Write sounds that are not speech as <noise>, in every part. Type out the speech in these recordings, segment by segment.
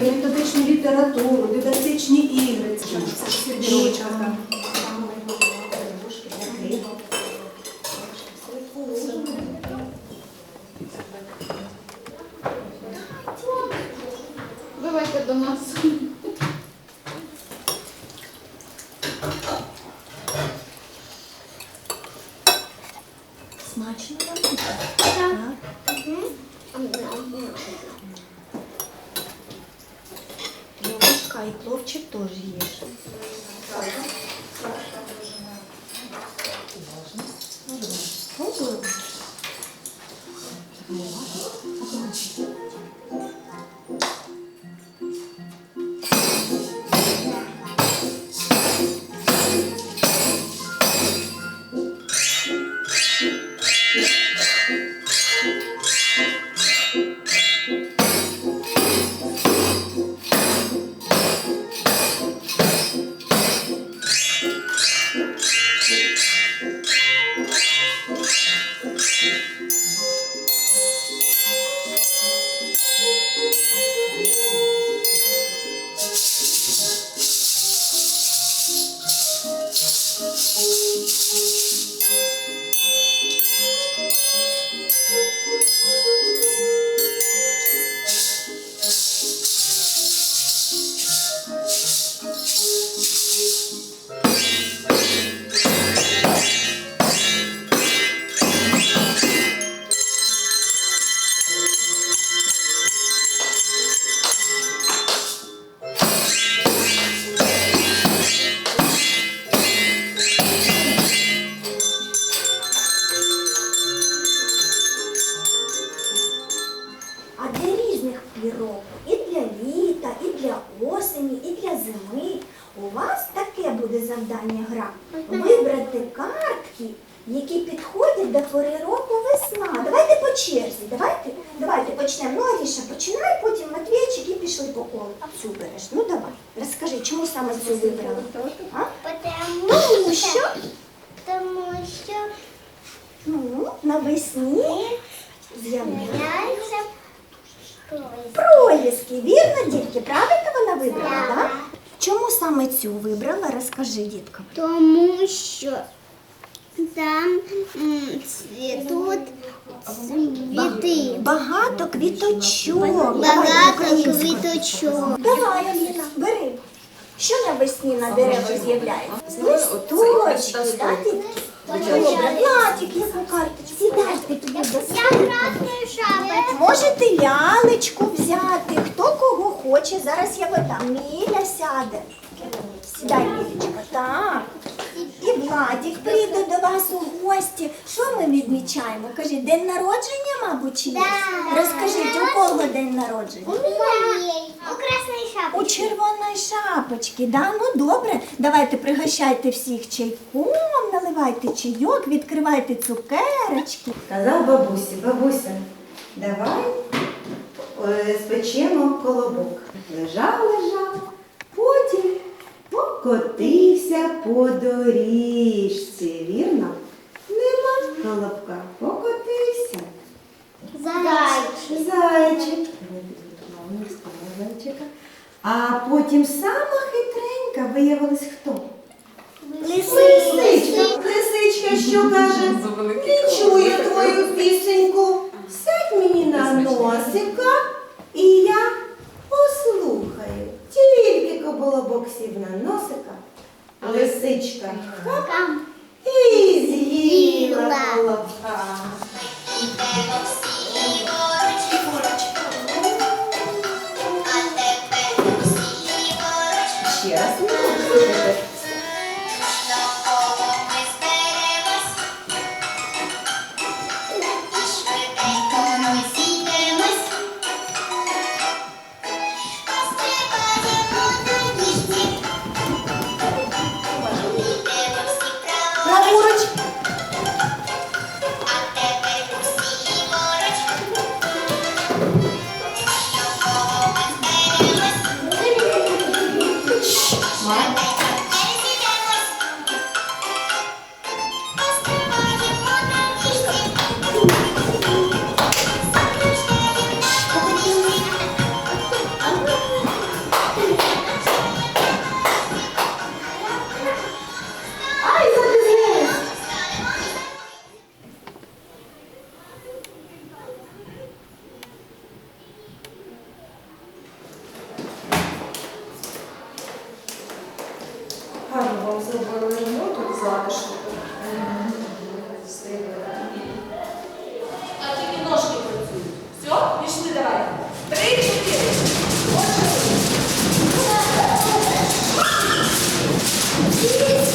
Методичну літературу, дидактичні ігри. Це навесні являється Проліски, вірно, дітки? Правильно вона вибрала, так? Чому саме цю вибрала? Розкажи, діткам. Тому що там цвітуть цвіти. Багато квіточок. Давай, Багато квіточок. Давай, Аліна, бери. Що навесні на деревах з'являється? Листочки, так, дітки? Владик, яку карточку? Сідайте тобі шапочку. Можете лялечку взяти, хто кого хоче. Зараз я видам. Міля сяде. Сідай, Мілечка. Так. І Владик прийде до вас у гості. Що ми відмічаємо? Кажіть, день народження, мабуть, чи є? Да. Розкажіть, у кого день народження? У меня у красной У шапочки. червоної шапочки, да? Ну добре, давайте пригощайте всіх чайком, наливайте чайок, відкривайте цукерочки. Казав бабусі, бабуся, давай е, спечемо колобок. Лежав, лежав, покотився по доріжці. Вірно? Нема колобка, покотився. Зайчик. Зайчик. Зайчика. А потім сама хитренька виявилась хто? Лисичка. Лисичка, що каже? Не чую твою пісеньку. Сядь мені на носика, і я колобок сів на носика, лисичка хап і з'їла колобка. What?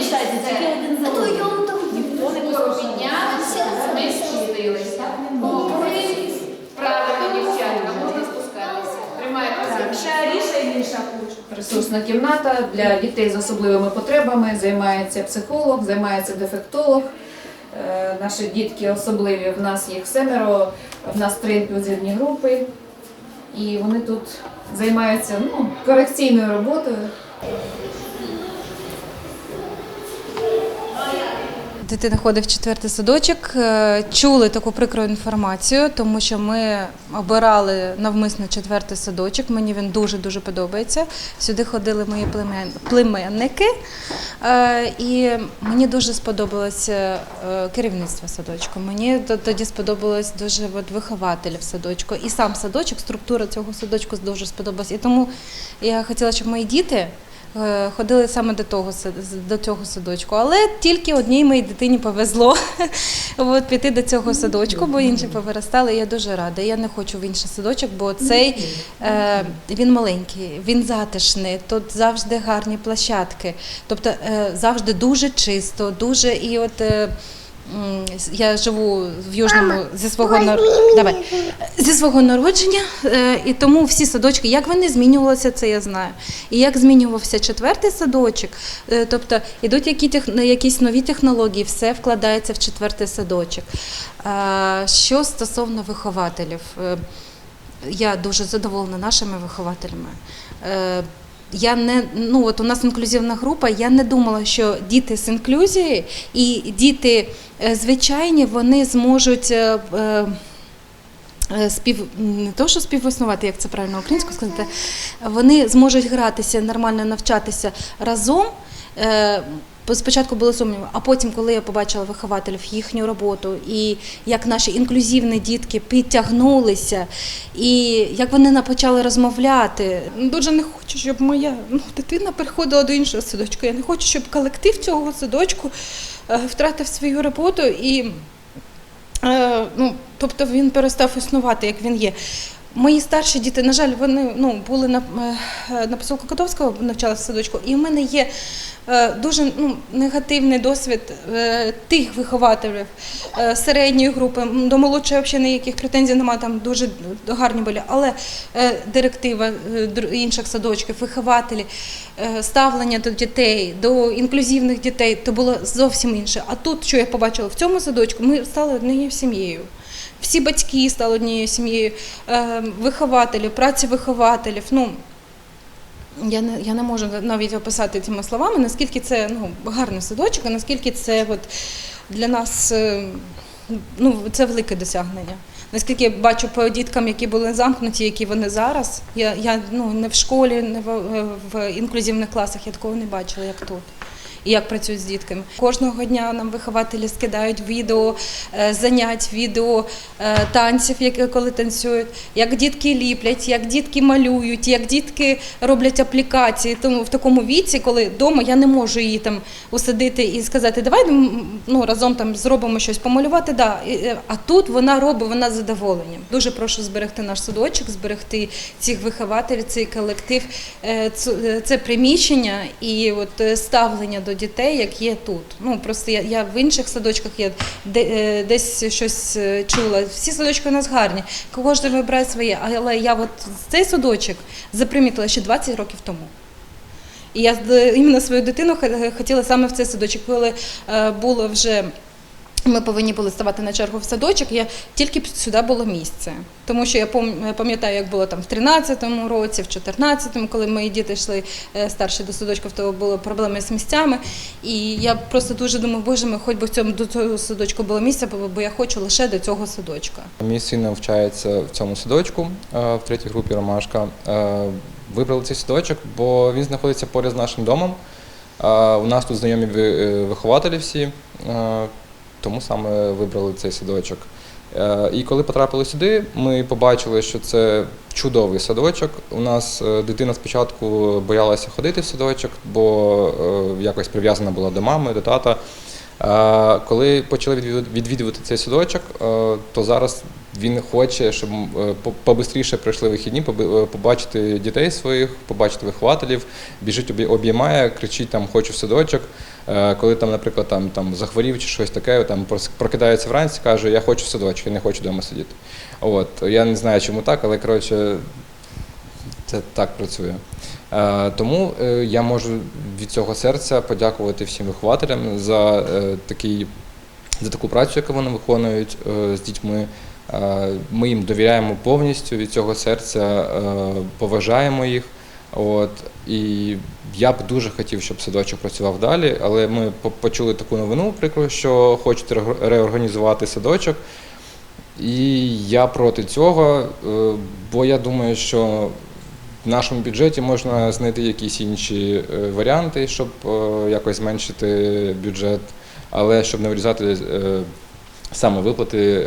Розміщайтеся, тільки один за одним. Піднялися, не спустилися. Добре. Правильно, дівчатка, можна спускатися. Тримайте себе. Ресурсна кімната для дітей з особливими потребами займається психолог, займається дефектолог. Е, Наші дітки особливі, в нас їх семеро, в нас три інклюзивні групи. І вони тут займаються ну, корекційною роботою. Дитина ходить в четвертий садочок. Е, Чули таку прикру інформацію, тому що ми обирали навмисно четвертий садочок. Мені він дуже дуже подобається. Сюди ходили мої племенники, Е, і мені дуже сподобалося е, керівництво садочку. Мені тоді сподобалось дуже от, в садочку. І сам садочок, структура цього садочку дуже сподобалась. І тому я хотіла, щоб мої діти. Е, Ходили саме до того до цього садочку, але тільки одній моїй дитині повезло <laughs> от, піти до цього садочку, бо інші повиростали. Я дуже рада. Я не хочу в інший садочок, бо цей е, він маленький, він затишний. Тут завжди гарні площадки. Тобто е, завжди дуже чисто, дуже і от. Я живу в Южному зі свого нар... Давай. зі свого народження, е, і тому всі садочки, як вони змінювалися, це я знаю. І як змінювався четвертий садочок, е, тобто йдуть які тех... якісь нові технології, все вкладається в четвертий садочок. Е, Що стосовно вихователів, я дуже задоволена нашими вихователями. Я не ну от у нас інклюзивна група. Я не думала, що діти з інклюзії і діти е, звичайні вони зможуть. е, е, Спів не то, що співіснувати, як це правильно українською сказати, вони зможуть гратися, нормально навчатися разом. Спочатку були сумніви, а потім, коли я побачила вихователів, їхню роботу, і як наші інклюзивні дітки підтягнулися, і як вони почали розмовляти. Дуже не хочу, щоб моя ну, дитина переходила до іншого садочку. Я не хочу, щоб колектив цього садочку е, втратив свою роботу і Е, ну, тобто він перестав існувати, як він є. Мої старші діти, на жаль, вони ну, були на, е, на посілку Котовського, навчалися в садочку, і в мене є е, дуже ну, негативний досвід е, тих вихователів середньої групи. До молодшої взагалі ніяких претензій немає, там дуже гарні були. Але директива інших садочків, вихователі, ставлення до дітей, до інклюзивних дітей, то було зовсім інше. А тут, що я побачила в цьому садочку, ми стали однією сім'єю. Всі батьки стали однією сім'єю, е, вихователі, праці вихователів. Ну, я не, я не можу навіть описати цими словами, наскільки це ну, гарний садочок, і наскільки це от, для нас е, ну, це велике досягнення. Наскільки я бачу по діткам, які були замкнуті, які вони зараз. Я, я ну, не в школі, не в, в інклюзивних класах, я такого не бачила, як тут. Як працюють з дітками. Кожного дня нам вихователі скидають відео е, занять, відео е, танців, коли танцюють, як дітки ліплять, як дітки малюють, як дітки роблять аплікації. Тому в такому віці, коли вдома я не можу її там усадити і сказати, давай ну, разом там зробимо щось, помалювати. Да. Е, А тут вона робить, вона з задоволенням. Дуже прошу зберегти наш садочок, зберегти цих вихователів, цей колектив, це приміщення і от ставлення до дітей, як є тут. Ну просто я, я в інших садочках є де, е, десь щось е, чула. Всі садочки у нас гарні, кожен вибирає своє. Але я от цей садочок запримітила ще 20 років тому. І я іменно свою дитину хотіла саме в цей садочок, коли е, було вже Ми повинні були ставати на чергу в садочок. Я тільки сюди було місце. Тому що я пам- пам'ятаю, як було там в 13-му році, в 14-му, коли мої діти йшли е, старші до садочка, то були проблеми з місцями. І я просто дуже думаю, боже мій, хоч би в цьому до цього садочку було місце, бо я хочу лише до цього садочка. Мій син навчається в цьому садочку е, в третій групі Ромашка. Е, Вибрали цей садочок, бо він знаходиться поряд з нашим домом. У нас тут знайомі ви- вихователі всі, тому саме вибрали цей садочок. Е, І коли потрапили сюди, ми побачили, що це чудовий садочок. У нас е, дитина спочатку боялася ходити в садочок, бо е, якось прив'язана була до мами, до тата. Коли почали відвідувати- цей садочок, то зараз він хоче, щоб по- побистріше пройшли вихідні, побачити дітей своїх, побачити вихователів, біжить обі- обіймає, кричить там хочу в садочок. Е, Коли там, наприклад, там, там захворів чи щось таке, там прокидається вранці, каже, я хочу в садочок, я не хочу вдома сидіти. От я не знаю, чому так, але коротше, це так працює. Е, Тому е, я можу від цього серця подякувати всім вихователям за такий за таку працю, яку вони виконують з дітьми. Ми їм довіряємо повністю від цього серця, поважаємо їх. От і я б дуже хотів, щоб садочок працював далі, але ми почули таку новину прикро, що хочуть ре- реорганізувати садочок. І я проти цього, е, бо я думаю, що в нашому бюджеті можна знайти якісь інші е, варіанти, щоб е, якось зменшити бюджет, але щоб не вирізати саме виплати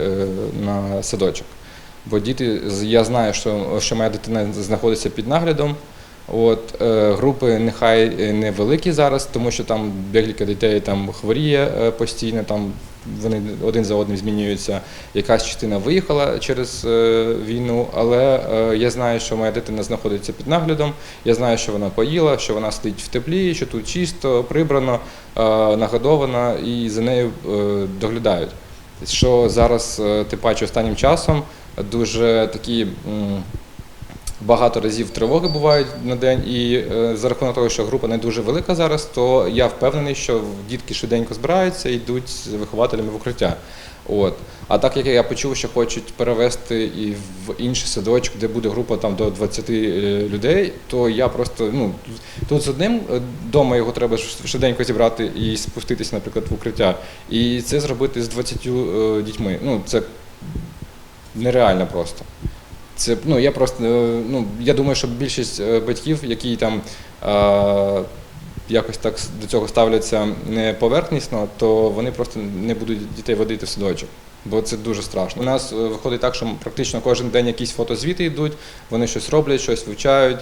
на садочок. Бо діти, я знаю, що, що моя дитина знаходиться під наглядом. От е, групи нехай е, не великі зараз, тому що там декілька дітей там хворіє е, постійно, там вони один за одним змінюються. Якась частина виїхала через війну, але я знаю, що моя дитина знаходиться під наглядом. Я знаю, що вона поїла, що вона сидить в теплі, що тут чисто, прибрано, нагодована і за нею доглядають. Що зараз, тим паче, останнім часом дуже такі. Багато разів тривоги бувають на день, і е, за рахунок того, що група не дуже велика зараз, то я впевнений, що дітки швиденько збираються і йдуть з вихователями в укриття. От. А так як я почув, що хочуть перевести і в інший садочок, де буде група там до 20 е, людей, то я просто ну тут з одним вдома його треба швиденько зібрати і спуститися, наприклад, в укриття. І це зробити з 20 е, дітьми. Ну це нереально просто. Це ну я просто е, ну я думаю, що більшість е, батьків, які там е, якось так до цього ставляться не поверхнісно, то вони просто не будуть дітей водити в садочок. Бо це дуже страшно. У нас е, виходить так, що практично кожен день якісь фотозвіти йдуть, вони щось роблять, щось вивчають,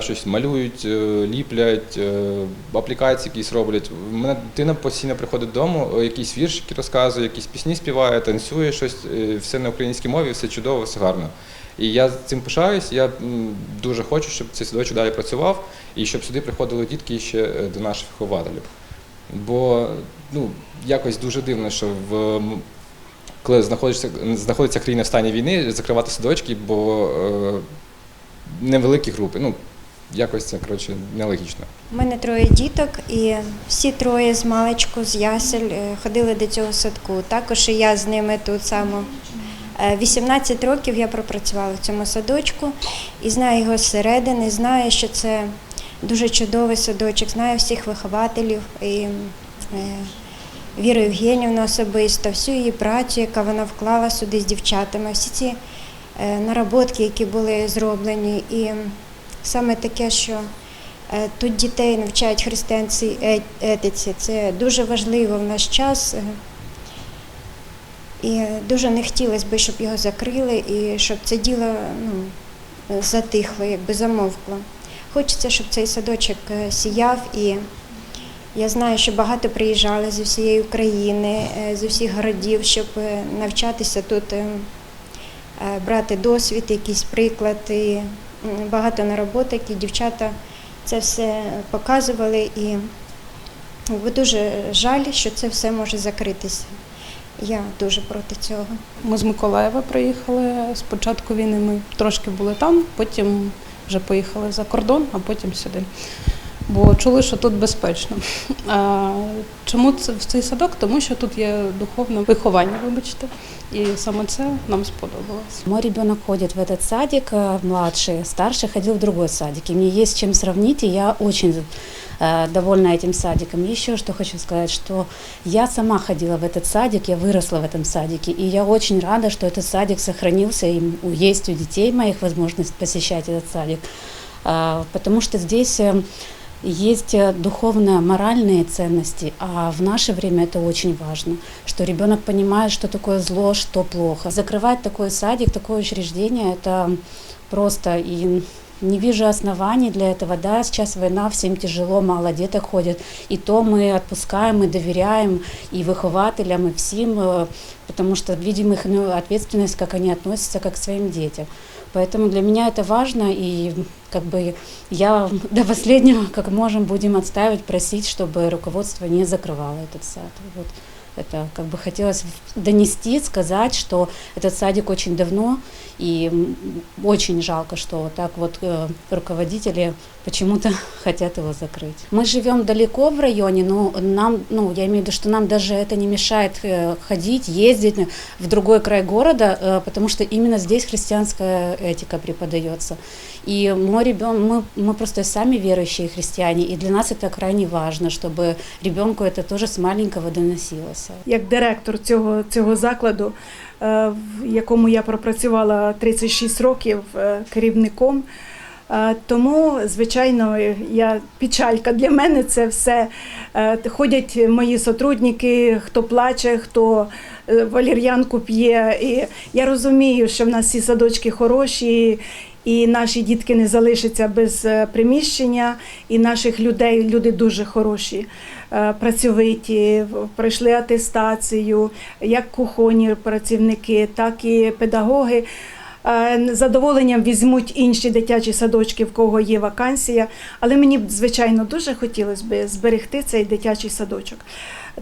щось малюють, ліплять, аплікації якісь роблять. У мене дитина постійно приходить додому, якісь віршики розказує, якісь пісні співає, танцює щось, все на українській мові, все чудово, все гарно. І я цим пишаюсь. Я дуже хочу, щоб цей садочок далі працював і щоб сюди приходили дітки ще е, до наших вихователів. Бо ну, якось дуже дивно, що в коли знаходиться, знаходиться країна в стані війни, закривати садочки, бо е, невеликі групи. Ну, якось це коротше нелогічно. У мене троє діток, і всі троє з маличку, з ясель е, ходили до цього садку. Також і я з ними тут само. Е, 18 років я пропрацювала в цьому садочку і знаю його зсередини, знаю, що це дуже чудовий садочок, знаю всіх вихователів і е, Віру Євгенівну особисто, всю її працю, яка вона вклала сюди з дівчатами, всі ці е, наработки, які були зроблені. І саме таке, що е, тут дітей навчають християнській е- етиці, це дуже важливо в наш час. І дуже не хотілося б, щоб його закрили і щоб це діло ну, затихло, якби замовкло. Хочеться, щоб цей садочок е, сіяв і я знаю, що багато приїжджали з усієї України, е, з усіх городів, щоб е, навчатися тут, брати досвід, якийсь приклад. І багато нароботок, і дівчата це все показували. І дуже жаль, що це все може закритися. Я дуже проти цього. Ми з Миколаєва приїхали. Спочатку початку війни ми трошки були там, потім вже поїхали за кордон, а потім сюди бо чули, що тут безпечно. <laughs> А чому це в цей садок? Тому що тут є духовне виховання, вибачте, і саме це нам сподобалось. Мой ребенок ходит в этот садик, э, младший, старший ходил в другой садик. И мне есть с чем сравнить, и я очень э, довольна этим садиком. И еще что хочу сказать, что я сама ходила в этот садик, я выросла в этом садике, и я очень рада, что этот садик сохранился, и у- есть у детей моих возможность посещать этот садик, А, потому что здесь э, есть э, духовно-моральные ценности, а в наше время это очень важно, что ребенок понимает, что такое зло, что плохо. Закрывать такой садик, такое учреждение, это просто и не вижу оснований для этого. Да, сейчас война, всем тяжело, мало деток ходят. И то мы отпускаем, мы доверяем и выхователям, и всем, э, потому что видим их ну, ответственность, как они относятся как к своим детям. Поэтому для меня это важно, и как бы я до последнего, как можем, будем отстаивать, просить, чтобы руководство не закрывало этот сад. Вот это как бы хотелось донести, сказать, что этот садик очень давно, и м, очень жалко, что вот так вот э, руководители почему-то <laughs> хотят его закрыть. Мы живем далеко в районе, но нам, ну, я имею в виду, что нам даже это не мешает э, ходить, ездить в другой край города, э, потому что именно здесь христианская этика преподается. И мой ребенок, мы, мы просто сами верующие христиане, и для нас это крайне важно, чтобы ребенку это тоже с маленького доносилось. як директор цього, цього закладу, е, в якому я пропрацювала 36 років е, керівником. Е, Тому, звичайно, я печалька для мене це все. Е, Ходять мої сотрудники, хто плаче, хто е, валір'янку п'є. І я розумію, що в нас всі садочки хороші, і наші дітки не залишаться без приміщення, і наших людей люди дуже хороші, працьовиті, пройшли атестацію, як кухонні працівники, так і педагоги. Е, з Задоволенням візьмуть інші дитячі садочки, в кого є вакансія. Але мені б, звичайно дуже хотілося б зберегти цей дитячий садочок,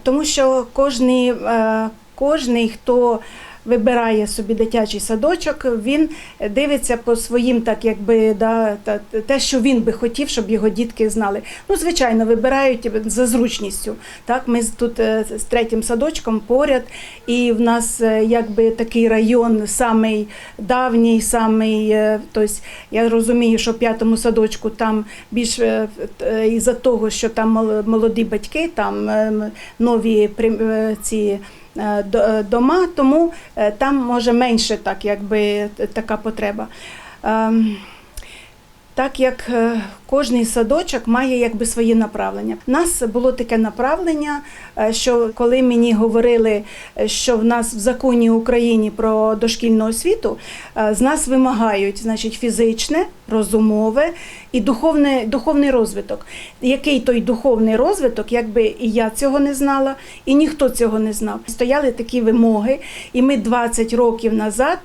тому що кожний, е, кожний хто вибирає собі дитячий садочок, він дивиться по своїм, так якби да, те, що він би хотів, щоб його дітки знали. Ну, звичайно, вибирають за зручністю. Так, ми тут е, з третім садочком поряд, і в нас е, якби такий район самий давній, самий. Тобто я розумію, що в п'ятому садочку там більш е, е, із-за того, що там молоді батьки, там е, нові ці. Е, е, Дома, тому е, там може менше так, якби така потреба. Ем, Так як кожний садочок має якби своє направлення. У нас було таке направлення, е, що коли мені говорили, е, що в нас в законі України про дошкільну освіту, е, з нас вимагають значить, фізичне, розумове і духовне, духовний розвиток. Який той духовний розвиток, якби і я цього не знала, і ніхто цього не знав. Стояли такі вимоги, і ми 20 років назад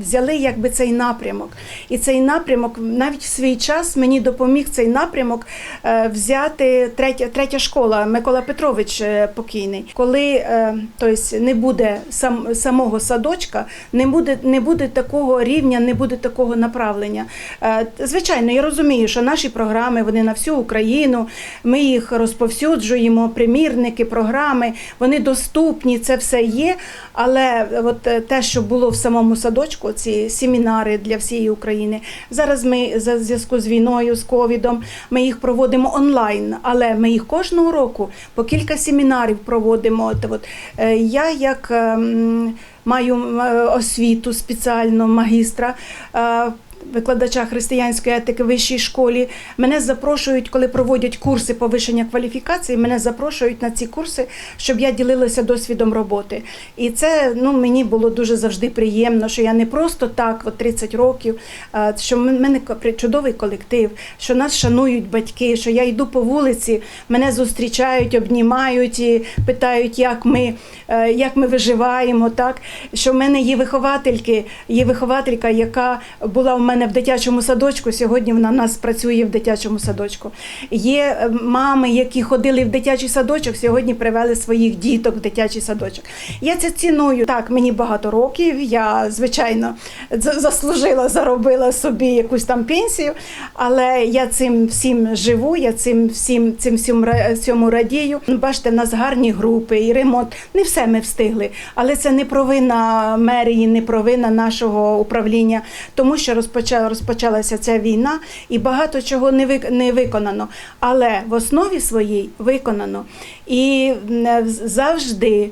взяли якби цей напрямок. І цей напрямок навіть в свій час мені допоміг цей напрямок е, взяти третя, третя школа Микола Петрович е, покійний. Коли тобто, не буде сам, самого садочка, не буде, не буде такого рівня, не буде такого направлення. Звичайно, я розумію, що наші програми вони на всю Україну. Ми їх розповсюджуємо, примірники, програми, вони доступні, це все є. Але от те, що було в самому садочку, ці семінари для всієї України. Зараз ми за зв'язку з війною, з ковідом, ми їх проводимо онлайн, але ми їх кожного року по кілька семінарів проводимо. От, от, е, я як ем, маю е, освіту спеціальну магістра. Викладача християнської етики в вищій школі мене запрошують, коли проводять курси повищення кваліфікації. Мене запрошують на ці курси, щоб я ділилася досвідом роботи. І це ну мені було дуже завжди приємно, що я не просто так, от 30 років, що в мене чудовий колектив, що нас шанують батьки, що я йду по вулиці, мене зустрічають, обнімають і питають, як ми, е, як ми виживаємо. Так що в мене є виховательки, є вихователька, яка була в мене мене в дитячому садочку. Сьогодні вона в нас працює в дитячому садочку. Є е, мами, які ходили в дитячий садочок, сьогодні привели своїх діток в дитячий садочок. Я це ціную. Так, мені багато років. Я звичайно заслужила, заробила собі якусь там пенсію, але я цим всім живу. Я цим всім цим всім цьому радію. Бачите, в нас гарні групи і ремонт. Не все ми встигли, але це не провина мерії, не провина нашого управління, тому що розпочала розпочалася ця війна і багато чого не вик- не виконано. Але в основі своїй виконано. І завжди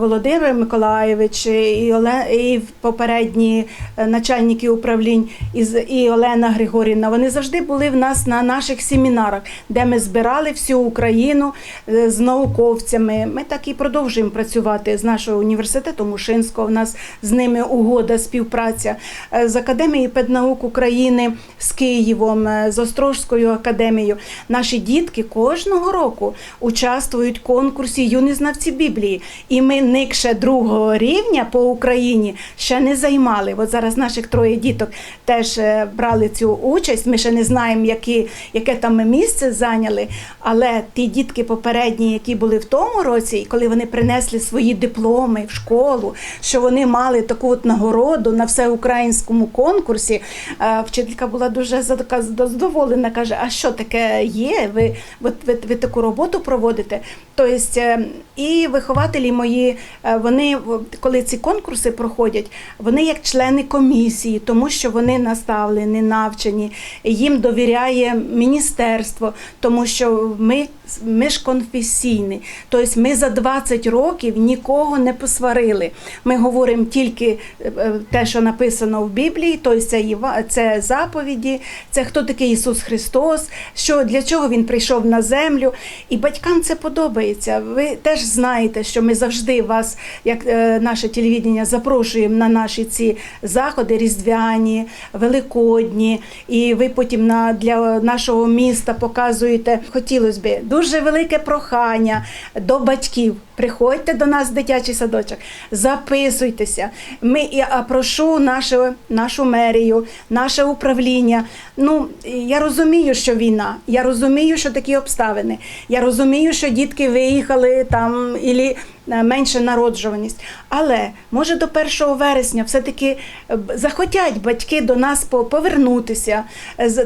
Володимир Миколаєвич і, Оле, і попередні е, начальники управлінь і, і Олена Григорівна, вони завжди були в нас на наших семінарах, де ми збирали всю Україну е, з науковцями. Ми так і продовжуємо працювати з нашого університету Мушинського. У нас з ними угода, співпраця Е, з Академією педнаук України з Києвом, е, з Острожською академією. Наші дітки кожного року участвують в конкурсі юні знавці Біблії. І ми никше другого рівня по Україні ще не займали. От зараз наших троє діток теж е, брали цю участь. Ми ще не знаємо, які, яке там ми місце зайняли. Але ті дітки попередні, які були в тому році, коли вони принесли свої дипломи в школу, що вони мали таку от нагороду на всеукраїнському конкурсі, е, вчителька була дуже задоволена. каже: А що таке є? Ви, от ви, ви таку роботу проводите? Тобто, е, і вихователі мої, е, вони коли ці конкурси проходять, вони як члени комісії, тому що вони наставлені, навчені, їм довіряє міністерство, тому що ми, ми ж конфесійні. Тобто ми за 20 років нікого не посварили. Ми говоримо тільки е, е, те, що написано в Біблії, тобто це, це заповіді, це хто такий Ісус Христос, що для чого Він прийшов на землю. І батькам це подобається. Ви теж знаєте, що ми завжди вас, як е, наше телевідення, запрошуємо на наші ці заходи різдвяні, великодні, і ви потім на для нашого міста показуєте. Хотілося б дуже велике прохання до батьків. Приходьте до нас в дитячий садочок, записуйтеся. Ми і прошу нашу, нашу мерію, наше управління. Ну я розумію, що війна, я розумію, що такі обставини. Я розумію, що дітки виїхали там ілі е, менше народжуваність. Але може до 1 вересня все-таки е, захотять батьки до нас по- повернутися.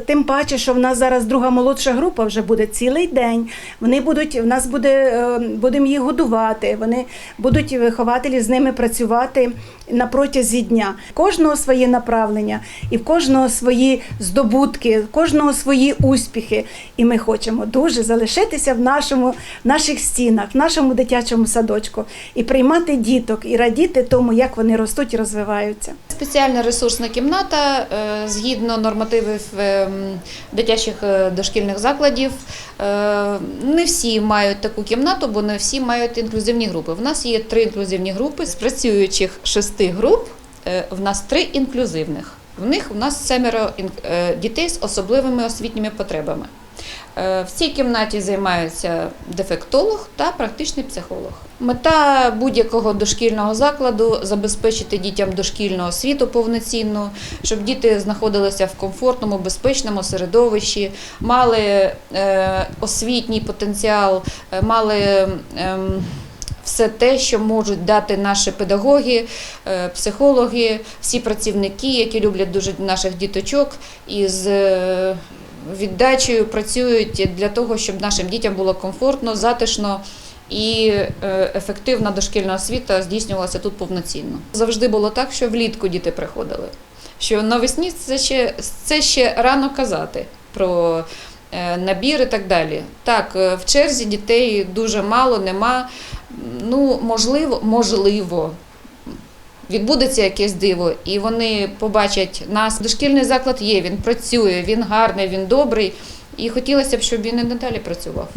Тим паче, що в нас зараз друга молодша група вже буде цілий день. Вони будуть, в нас буде, е, будемо їх годувати. Вони будуть вихователі з ними працювати на протязі дня. Кожного своє направлення і в кожного свої здобутки, в кожного свої успіхи. І ми хочемо дуже залишитися в нашому, в наших стінах, в нашому дитячому садочку і приймати діток, і радіти тому, як вони ростуть і розвиваються. Спеціальна ресурсна кімната е, згідно нормативів е, дитячих е, дошкільних закладів. Не всі мають таку кімнату, бо не всі мають інклюзивні групи. В нас є три інклюзивні групи з працюючих шести груп. е, В нас три інклюзивних. В них у нас семеро е, дітей з особливими освітніми потребами. Е, В цій кімнаті займаються дефектолог та практичний психолог. Мета будь-якого дошкільного закладу забезпечити дітям дошкільну освіту повноцінну, щоб діти знаходилися в комфортному, безпечному середовищі, мали е, освітній потенціал, е, мали. ем, все те, що можуть дати наші педагоги, психологи, всі працівники, які люблять дуже наших діточок і з е, віддачею працюють для того, щоб нашим дітям було комфортно, затишно. І е, ефективна дошкільна освіта здійснювалася тут повноцінно. Завжди було так, що влітку діти приходили. Що навесні це ще, це ще рано казати про е, набір і так далі. Так, е, в черзі дітей дуже мало, нема. Ну, можливо, можливо, відбудеться якесь диво, і вони побачать нас. Дошкільний заклад є, він працює, він гарний, він добрий. І хотілося б, щоб він і надалі працював.